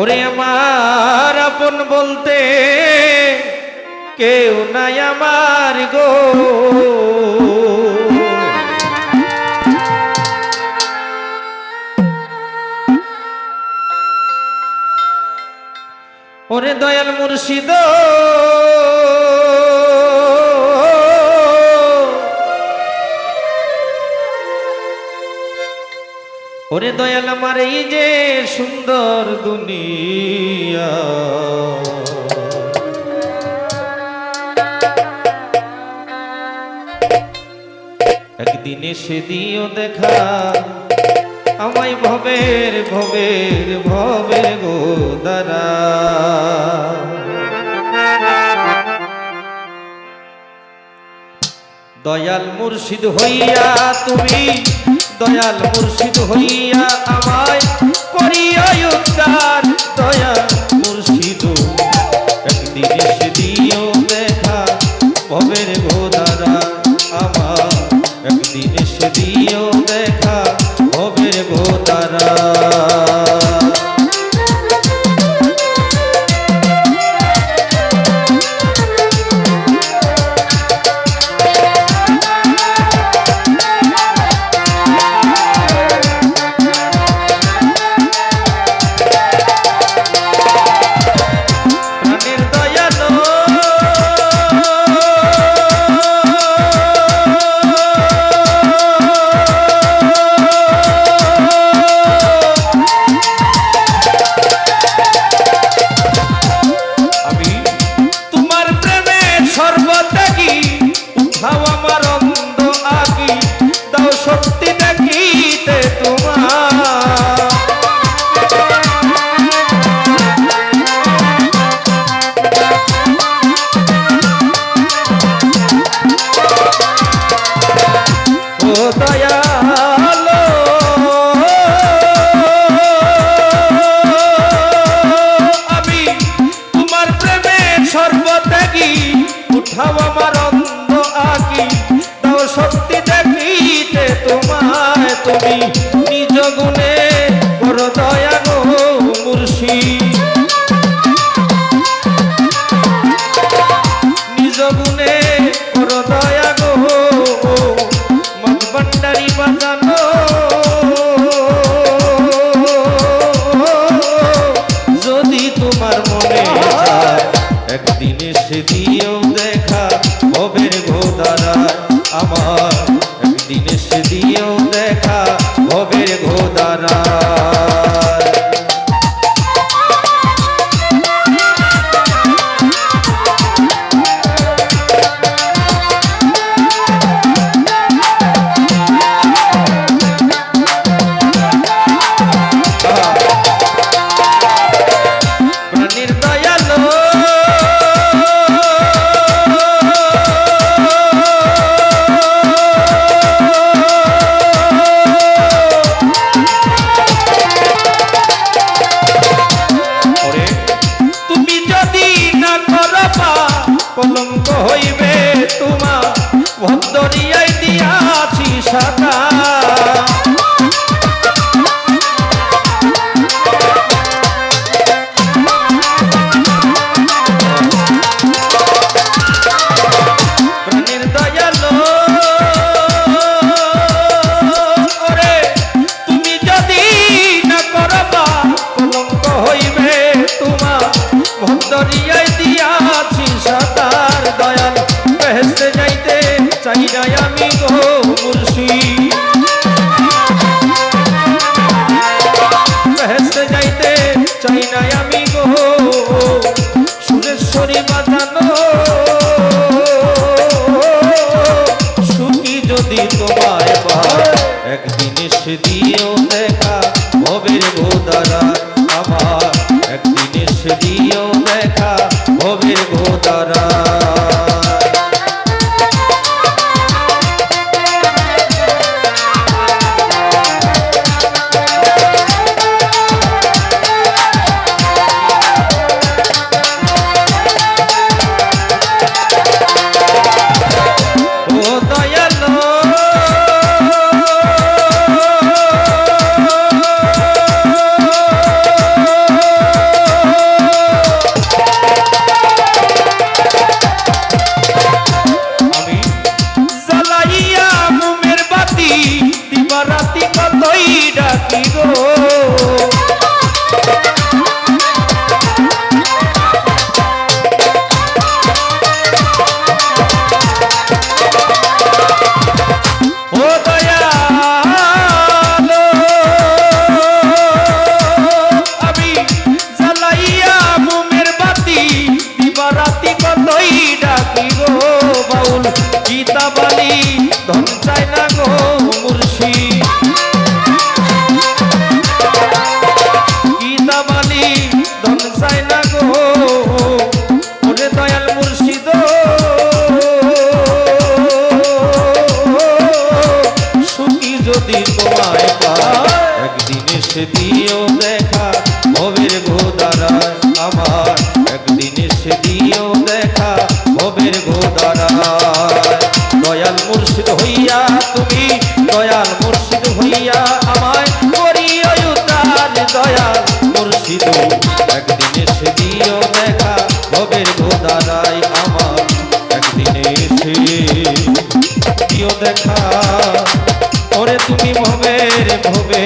ওরে আমার আপন বলতে কেউ নাই আমার গো। ওরে দয়াল মুর্শিদ ওরে দয়াল আমার এই যে সুন্দর দুনিয়া। একদিনে সেদিও দেখা, আমায় ভবের ভবের ভবে গো দারা দয়াল মুর্শিদ হইয়া তুমি দয়াল মুর্শিদ হইয়া আমায় করি sarı আমি দিয়েও দেখা ভবের ভোদারা আমার। একদিন সে দিয়েও ডাকি একদিন সে দিও দেখা, ভবের গোদারায় আমার। একদিন সে দিও দেখা, ভবের গোদারায়। দয়াল মুর্শিদ হইয়া তুমি, দয়াল মুর্শিদ হইয়া আমায় করিও উদ্ধার দয়াল মুর্শিদ, একদিন সে দিও দেখা, ভবের গোদারায় আমার। একদিন সে দিও দেখা। তুমি ভবের ভবে